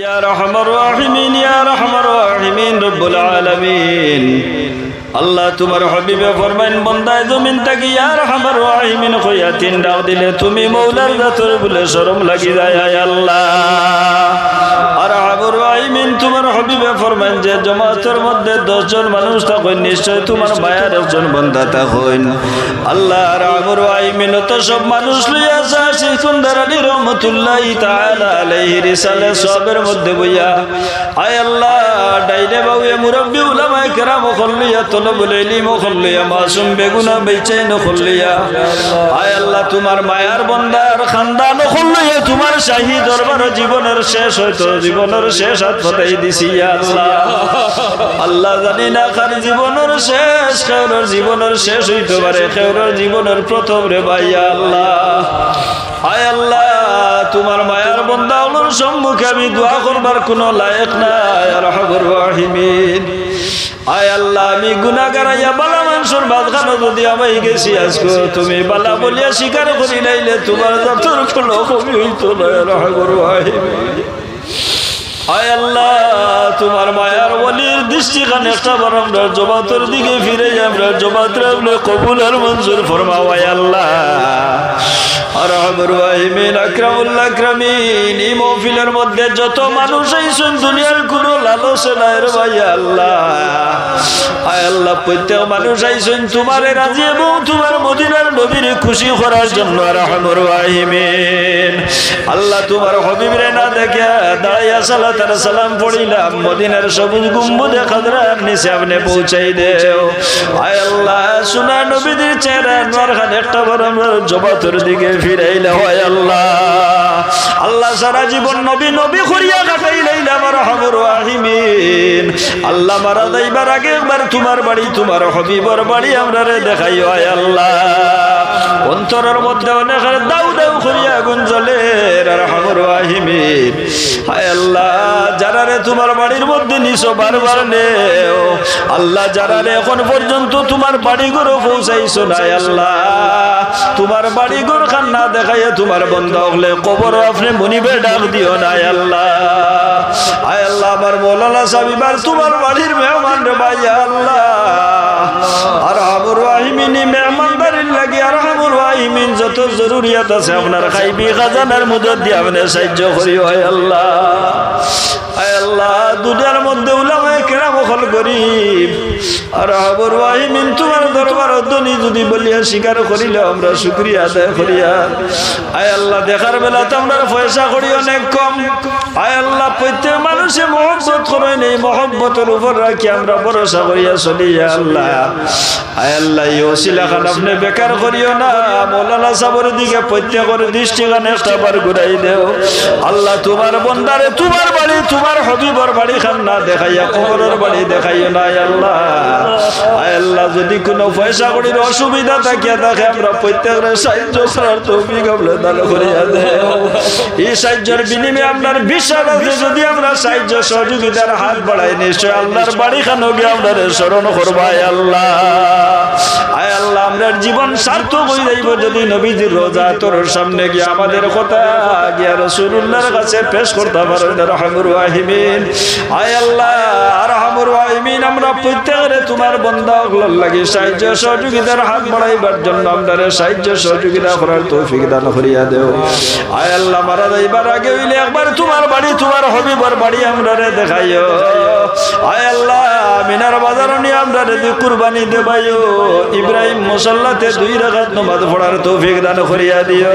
يا رحم الراحمين يا رحم الراحمين رب العالمين. আল্লাহ তোমার হবিবে ফরমাইন, বন্দায় জমিন থাকি আর হামার ওয়াহিমিন কইয়া তিন ডাক দিলে তুমি মৌলার দাতর বলে শরম লাগি যায় আল্লাহ। আর হাবুর ওয়াহিমিন তোমার হবিবে ফরমাইন, যে জমাতের মধ্যে দশজন মানুষ থাকেন নিশ্চয় তোমার মায়ার একজন বন্দা থাকেন আল্লাহ, আর হাবুর ওয়াহিমিন তো সব মানুষ লইয়া আসি সুন্দর আলী রহমতুল্লাহ তাআলা আলাইহি রিসালে সবের মধ্যে বইয়া। আয় আল্লাহ ডাইরে বাউয়ে মুরব্বি উলামায়ে কেরাম খল্লিয়া তোমার মায়ার বন্দার তোমার শাহী দরবার জীবনের শেষ হয়তো জীবনের শেষ হাত ফটাই দিছি আল্লাহ। আল্লাহ জানি না জীবনের শেষ কেউর জীবনের শেষ হইতে পারে কেউর জীবনের প্রথম রে ভাইয়া আল্লাহ। আয় আল্লাহ তোমার মায়ার বন্দা হলোর সম্মুখে আমি দোয়া করবার কোনো লায়ক নাই আয় আল্লাহ, আমি যদি তুমি বালা বলিয়া কোনো কমি আয় আমরা জমাতের দিকে ফিরে আমরা জমাতের আমরা কবুল আর মঞ্জুর ফরমাও, আয় আল্লাহ। মধ্যে যত মানুষ এই দুনিয়ার কোনো আল্লাহ। তোমার মদিনার খুশি আল্লাহ তোমার দেখে মদিনার সবুজ গুম্বুদে খাদরার নিচে আপনি পৌঁছাই দেও। আয় আল্লাহ, সোনা নবীদের চেহারা একটা জবাতর দিকে ফিরাইলে, হয় আল্লাহ। আল্লাহ সারা জীবন নবী নবী করিয়া কাটাইলাইলাম আর হবর আল্লাহ মারা যাইবার আগে একবার তোমার বাড়ি, তোমার হবিবর বাড়ি আমরা রে দেখাই হয় আল্লাহ। অন্তরের মধ্যে অনেক দাউ দাউ করিয়া আগুন জ্বলে আল্লাহ, যারা রে আল্লাহ এখন পর্যন্ত তোমার বাড়ি ঘরও পৌঁছাইছো না আল্লাহ। তোমার বাড়ি ঘর খান না দেখাইয়া তোমার বন্ধ হলে কবর আপনি মনিবে ডাক দিও না আল্লাহ। আয় আল্লাহ, আমার মৌলানা সাবিবার তোমার বাড়ির মেহমান রে ভাই আল্লাহ। আর হাবুর ওয়াহিমিনী মেহমানদারির লাগি আর হাবুর ওয়াহিমিন যত জরুরিয়াত আছে আপনার খাইবি খাজানার মধ্যে দিয়ে আপনি সাহায্য করি হয় আল্লাহ। আয় আল্লাহ, দুনিয়ার মধ্যে হল গরিব। আর ওয়াহিমিন তোমার দরবার যদি বলিয়া স্বীকার করিলে আমরা শুক্রিয়া আদায় করিয়া। আয় আল্লাহ, দেখার আমরা পয়সা করি অনেক কম। আয় আল্লাহ, প্রত্যেক মানুষে মহব্বত করে নেই মহব্বতের উপর রাখি আমরা ভরসা করিয়া চলিয়া আল্লাহ। আয় আল্লাহ খান আপনি বেকার করিও না, মৌলানা সাবর দিকে প্রত্যেকের দৃষ্টিখানে একটা বার ঘুরাই দেও। আল্লাহ, তোমার বন্দারে তোমার বাড়ি, তোমার হবিবর বাড়ি খান না দেখাইয়া কবরের বাড়ি দেখাইও আল্লাহ। যদি কোনো পয়সা করির অসুবিধা দেখে আমরা প্রত্যেকের সাহায্য দান করিয়া এই সাহায্যের বিনিময়ে আপনার বিশ্বাস আছে, যদি আমরা সাহায্য সহযোগিতার হাত বাড়াই, নিশ্চয় আল্লাহর বাড়ি খানো গিয়ে আমরা স্মরণ করবাই আল্লাহ। আয় আল্লাহ জীবন সার্থক হয়ে যাইব যদি নবীজির রোজা তোর সামনে গিয়ে আমাদের কথা গিয়া রসুল্লাহর কাছে পেশ করতে পারো রহমুর ওয়াহিমিন আয় আল্লাহ রহমুর ওয়াহিমিন আমরা প্রত্যেকের তোমার বন্ধা লাগি সাহায্য সহযোগিতার হাত বাড়াইবার জন্য আমরা সাহায্য সহযোগিতা করার তৌফিক দান করিয়া দেও। আয় আল্লাহ, মারা যাইবার আগে হইলে একবার তোমার বাড়ি, তোমার হবিবার বাড়ি আমরা রে দেখাইও। আয় আল্লাহ মিনার বাজার নিয়ে আমরা রে কুরবানি দেবাইও। ইব্রাহিম মুসাল্লাতে দুই রাখাত নমাজ পড়ার তৌফিক দান করিয়া দিও।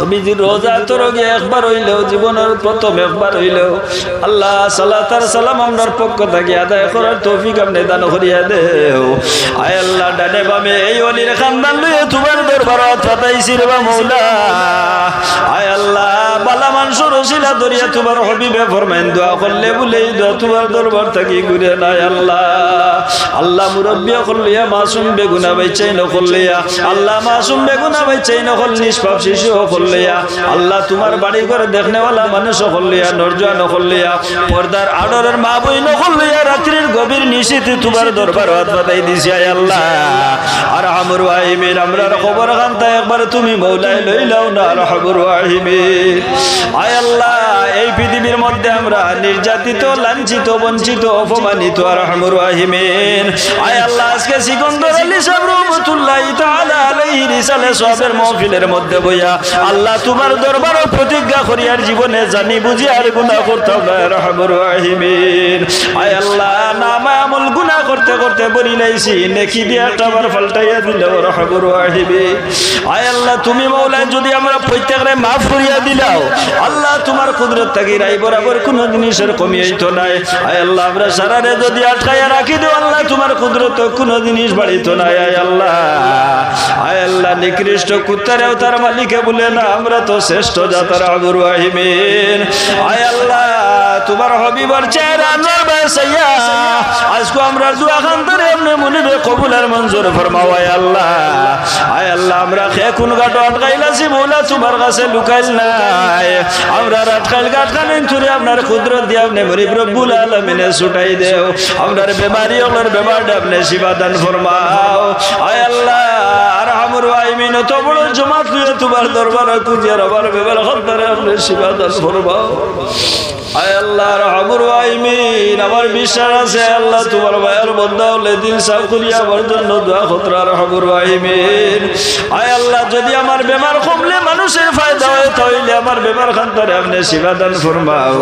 নবীজির রোজা তোর গিয়ে একবার হইলেও, জীবনের প্রথম একবার হইলেও, আল্লাহ সালাতার সালাম আমরার পক্ষ থেকে আদায় করার তৌফিক আপনি দান করিয়া দেও। আয় আল্লাহ এই আল্লাহ, বালা মানুষের ওসিলা দরিয়া তোমার হবিবে ফরমাইন, দোয়া করলে বলে দোয়া তোমার দরবার থাকি ঘুরে নাই আল্লাহ। আল্লাহ মুরব্বী করলিয়া মাসুম বেগুনা বাইচাই নকরলিয়া আল্লাহ মাসুম বেগুনা বাইচাই নকল, নিষ্পাপ শিশু করলিয়া আল্লাহ তোমার বাড়ি ঘরে দেখনেওয়ালা মানুষ করলিয়া নরজা নকরলিয়া পর্দার আডরের মা বই নকরলিয়া রাত্রির গভীর নিশীতে তোমার দরবার হাত বাতাই দিছি, আয় আল্লাহ। আর আমর ওয়াহিমিন, আমরার খবর খান্তা একবার তুমি মৌলাই লইলাও না, আর হাবুর ওয়াহিমিন। আল্লাহ, এই পৃথিবীর মধ্যে আমরা নির্যাতিত, লাঞ্ছিত, বঞ্চিত, অপমানিত আর হামুর আহিমেন আয় আল্লাহ, আজকে সিকন্দর আলী সাহেব রহমতুল্লাহ তাআলা তুমি মৌলায় যদি আমরা প্রত্যেকরে মাফ করিয়া দিলাও, আল্লাহ তোমার কুদরত থাকি রাই বরাবর কোনো জিনিসের কমি হইতো নাই। আয় আল্লাহ, আমরা সারারে যদি আটকাইয়া রাখি দেও, আল্লাহ তোমার কুদরত কোনো জিনিস বাড়িত নাই, আয় আল্লাহ। আয় আল্লাহ নিকৃষ্ট কুত্তারেও তার মালিকে বলে না, আমরা তো শ্রেষ্ঠ জাতার আবুর আহিমিন আয় আল্লাহ, তোমার হবিবার চেহারা আজকে আমরা দুয়া খান ধরে এমনি মনিবে কবুলের মঞ্জুর ফরমাওয়াই আল্লাহ। আয় আল্লাহ, আমরা খে কোন গাটো আটকাইলাছি, মৌলা তোমার কাছে লুকাইল নাই। আমরা আটকাইল গাট খানেন চুরে আপনার কুদরত দিয়ে আপনি মরিব রব্বুল আলমিনে ছুটাই দেও। আপনার বেমারি হলার বেমারটা আপনি শিবাদান ফরমাও। আয় আল্লাহ আমর আইমিন তো বড় জমাত লুয়ে তোমার দরবার কুজিয়ার আবার বেবার হত্যারে আপনি শিবাদান ফরমাও আয় আল্লাহ, রহমুর আইমিন আমার বিশ্বাস আছে আল্লাহ, তোমার ভাইয়ের বন্ধা হলে দিন সাফ করিয়া আমার জন্য দোয়া খতরা রহমুর আইমিন আয় আল্লাহ, যদি আমার বেমার কমলে মানুষের ফায়দা হয় আমার বেমার আপনি শিবাদান ফরমাও।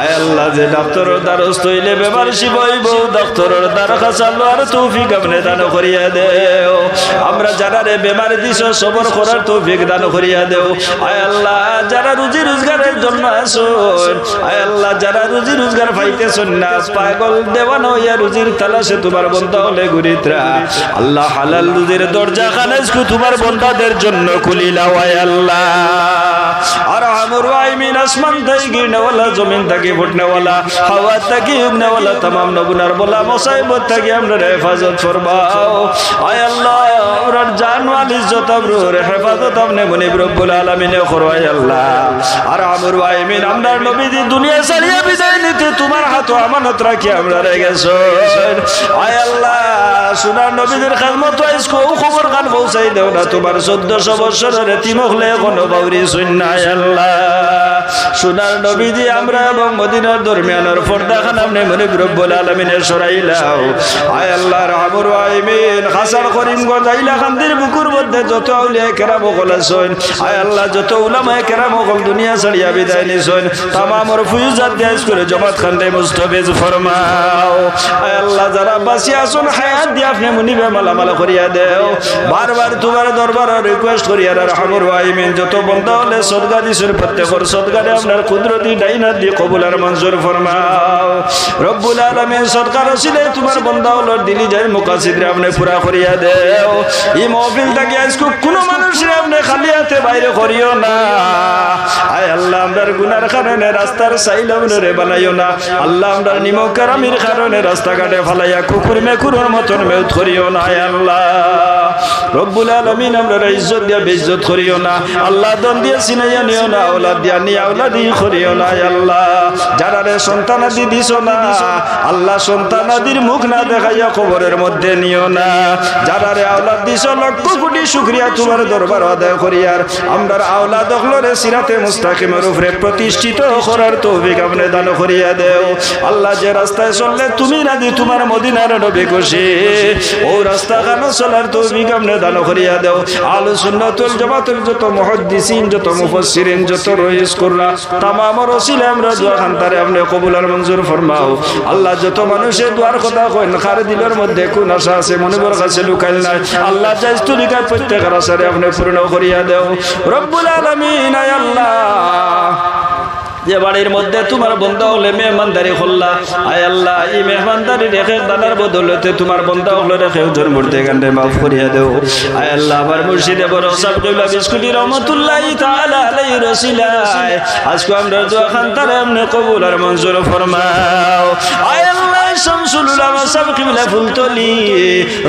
আয় আল্লাহ, যে ডাক্তারের দ্বারস্থ হইলে বেমার শিব হইব ডাক্তারের দ্বার খাসালো আর তৌফিক আপনি দান করিয়া দেও। আমরা যারা রে বেমার দিছ, সবর করার তৌফিক দান করিয়া দেও। আয় আল্লাহ, যারা রুজি রোজগারের জন্য আয় আল্লাহ, যারা রুজি রোজগার পাইতেছেন না, পাগল দেওয়ান হইয়া রুজির তালাশে তোমার বন্ধা হলে আল্লাহ হালাল রুজির দরজা খানাজকু তোমার বন্ধাদের জন্য খুলিলাও আয় আল্লাহ। আর আমর আইমিন আসমান থাকি গিরনেওয়ালা, জমিন থাকি ফুটনেওয়ালা হাওয়া থাকি উগনেওয়ালা তামাম নগুনার বলা, মসাইবত থাকি আমরা হেফাজত ফরমাও। আয় আল্লাহ আমরার জানওয়াল ইজ্জত আবরুর মনিব আমর নবীজি দুনিয়া সারিয়া বিদায় নিতে তোমার হাত আমানত রাখি আমরা রে গেছো। আয় আল্লাহ, সোনার নবীদের খাদমত আইসকো খবর কান পৌঁছাই দেও আমরা এবং মদিনার দরমিয়ানের পর্দা খান আপনি মনে রব্বুল আলমিনে সরাইলাও আয় আল্লাহ রহমুর আইমিন হাসান করিম গজাইলা খান্দির বুকুর মধ্যে যত আউলিয়া কেরাম সকল আছেন আয় আল্লাহ যত উলামায় কেরাম সকল দুনিয়া ছাড়িয়া বিদায় নিছেন তামামর ফুয়ুজাত দেশ করে জমাত খান্ডে মুস্তফিজ ফরমাও। আয় আল্লাহ যারা বাসি আসুন হায়াত দিয়ে আপনি মুনিবে মালামালা করিয়া দেও। বারবার তোমার দরবার রিকোয়েস্ট করিয়া রহমুর আইমিন যত বন্ধ হলে সদগা দিছেন, প্রত্যেকর সদগারে আপনার কুদরতি ডাইনাত দিয়ে কবুল আর মঞ্জুর ফরমাও। রব্বুল আলমিন সরকার ছিলে তোমার বন্ধা হলো দিলি যাই মুকাসিদরে আপনি পুরা করিয়া দেও। এই মহফিল থাকি কোনো মানুষের আপনি খালি হাতে বাইরে করিও না। আয় আল্লাহ গুনার কারণে রাস্তার সাইল বানাইও না। আল্লাহ নিমক কারামির কারণে রাস্তাঘাটে ফালাইয়া কুকুর মেকুরের মতন করিও না। আয় আল্লাহ, রব্বুল আলমিন আমরা ইজ্জত দিয়া করিও না। আল্লাহ দন দিয়া সিনাইয়া নিও না ওলা দিয়া নিয়া ওলা দি করিও না। আল্লাহ যারা রে সন্তান আদি দিছ না, আল্লাহ সন্তান আদির মুখ না দেখাইয়া খবরের মধ্যে নিও না। যারা রে আওলাদ দিছ, লক্ষ কোটি শুক্রিয়া তোমার দরবার আদায় করিয়ার আমরার আওলাদ হলরে সিরাতে মুস্তাকিমের উপরে প্রতিষ্ঠিত করার তৌফিক আপনি দান করিয়া দেও। আল্লাহ যে রাস্তায় চললে তুমি দি তোমার মদিনার নবী খুশি। ও রাস্তা কেন চলার তৌফিক আপনি দান করিয়া দেও। আলু সুন্নাতুল জামাতুল যত মুহাদ্দিসিন, যত মুফাসসিরিন, যত রইস কররা, তামাম রসিলে আমরা দোয়া খান্তারে আপনি কবুল আর মঞ্জুর ফরমাও। আল্লাহ যত মানুষে দোয়ার কথা কইন, খার দিলের মধ্যে কোন আশা আছে মনিবর কাছে লুকাইল নাই। আল্লাহ যাইজ প্রত্যেকের আশারে আপনি পূর্ণ করিয়া দেও। রব্বুল আলামিন আল্লাহ। যে বাড়ির মধ্যে তোমার বন্ধ হলে মেহমানদারি করলা। আয় আল্লাহ, এই মেহমানদারি রেখে দানার বদলতে তোমার বন্ধ হলো রেখে ওজন মূর্তি গান্ডে মাফ করিয়া দেও। আয় আল্লাহ, আমার মুর্শিদে বড় সাহেব কইলা বিস্কুটি রহমতুল্লাহ তাআলা আলাইহি রসিলায়। আজকে আমরা দোয়া খান তারে এমনি কবুল আর মঞ্জুর ফরমাও। আয় আল্লাহ, শামসুল উলামা সাহেব কিবলা ফুলতলি।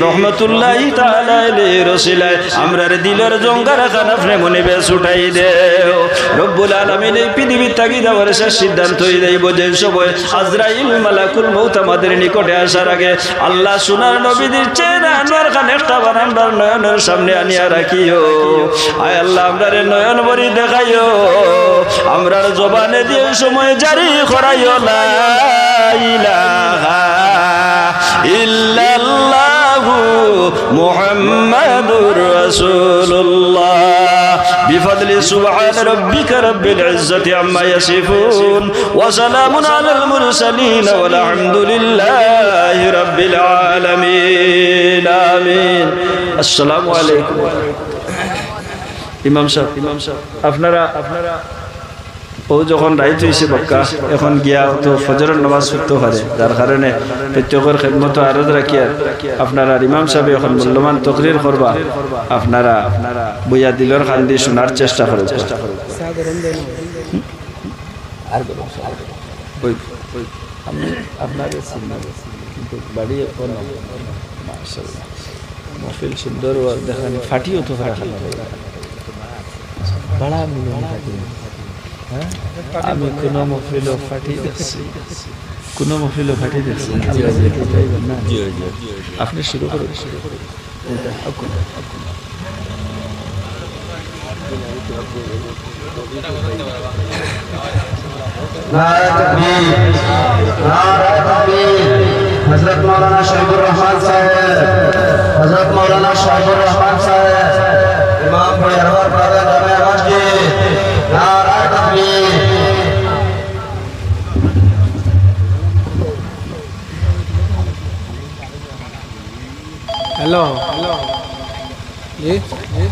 রহমতুল্লাহ তাআলা আলাইহি রসিলায়। আমরার দিলের জঙ্গার খান আপনি মনে বেশ উঠাই দেও। রব্বুল আলামিন এই পৃথিবীর থাকি দেওয়ার শেষ সিদ্ধান্ত দেব যে সময় আজরাইল মালাকুল মৌত আমাদের নিকটে আসার আগে আল্লাহ সুনার নবীদের চেনা আনোয়ার খান একটা বার আমরা নয়নের সামনে আনিয়া রাখিও। আয় আল্লাহ আমরা নয়ন বরি দেখাইও। আমরার জবানে দিয়ে সময় জারি করাইও ইলাহা ইল্লাল্লাহু মুহাম্মাদুর রাসূলুল্লাহ সুবহান রাব্বিকা রাব্বিল ইজ্জাতি আম্মা ইয়াসিফুন ওয়া সালামুন আলাল মুরসালিন ওয়াল হামদুলিল্লাহি রাব্বিল আলামিন, আমিন। আসসালামু আলাইকুম। ইমাম সাহেব ইমাম সাহেব, আপনারা আপনারা ও যখন রাইত হয়েছে বক্কা এখন গিয়া তো ফজরের নামাজ পড়তে পারে। যার কারণে প্রত্যেকের খেদমত আরজ রাখিয়া আপনারা ইমাম সাহেব এখন মূল্যবান তকরির করবা, আপনারা বইয়া দিলর খান দিয়ে শোনার চেষ্টা করে। মহফিল সুন্দর দেখানি ফাটিও তো ফাটানো বড়া মিলন আমি কোনো মফিলও ফাটি যাচ্ছি কোনো মফিলও ফাটি যাচ্ছি আপনি শুরু করুন হজরত মৌলানা শহীদুর রহমান সাহেব হজরত মৌলানা শহীদুর রহমান সাহেব ইমাম ভাই আনোয়ার প্রধান জামে মসজিদ हेलो हेलो जी जी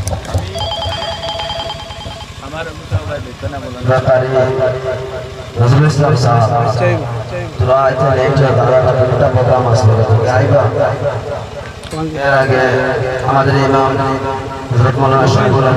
रकारी नजरुल इस्लाम साहब दुआ इथे लेट जाता है একটা প্রোগ্রাম আছে গাইবা এর আগে আমাদের ইমাম হযরত মাওলানা শহীদুল